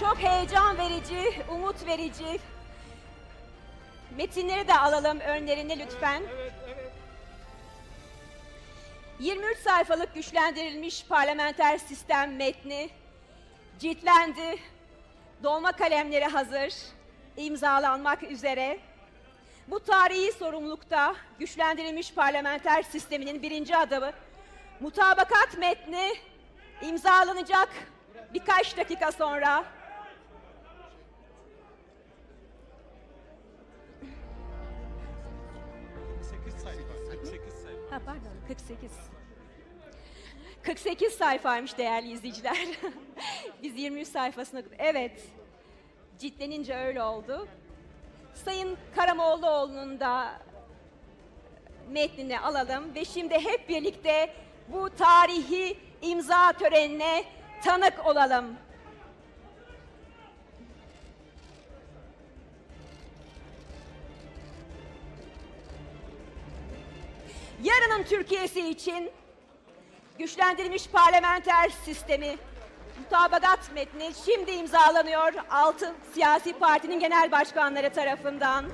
Çok heyecan verici, umut verici. Metinleri de alalım önlerine lütfen. 23 sayfalık güçlendirilmiş parlamenter sistem metni ciltlendi. Dolma kalemleri hazır, imzalanmak üzere. Bu tarihi sorumlulukta güçlendirilmiş parlamenter sisteminin birinci adımı mutabakat metni imzalanacak birkaç dakika sonra. Ha pardon 48. 48 sayfaymış değerli izleyiciler. Biz 23 sayfasına... Evet. Ciltlenince öyle oldu. Sayın Karamollaoğlu'nun da metnini alalım ve şimdi hep birlikte bu tarihi imza törenine tanık olalım. Yarının Türkiye'si için güçlendirilmiş parlamenter sistemi mutabakat metni şimdi imzalanıyor altı siyasi partinin genel başkanları tarafından.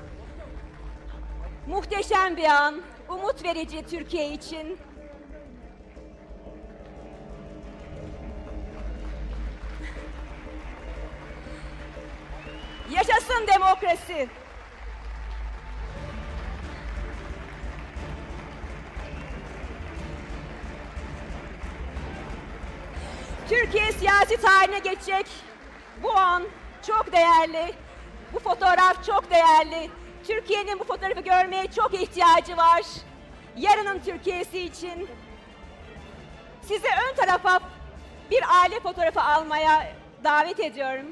Muhteşem bir an, umut verici Türkiye için. Yaşasın demokrasi. Türkiye siyasi tarihine geçecek bu an çok değerli. Bu fotoğraf çok değerli. Türkiye'nin bu fotoğrafı görmeye çok ihtiyacı var. Yarının Türkiye'si için sizi ön tarafa bir aile fotoğrafı almaya davet ediyorum.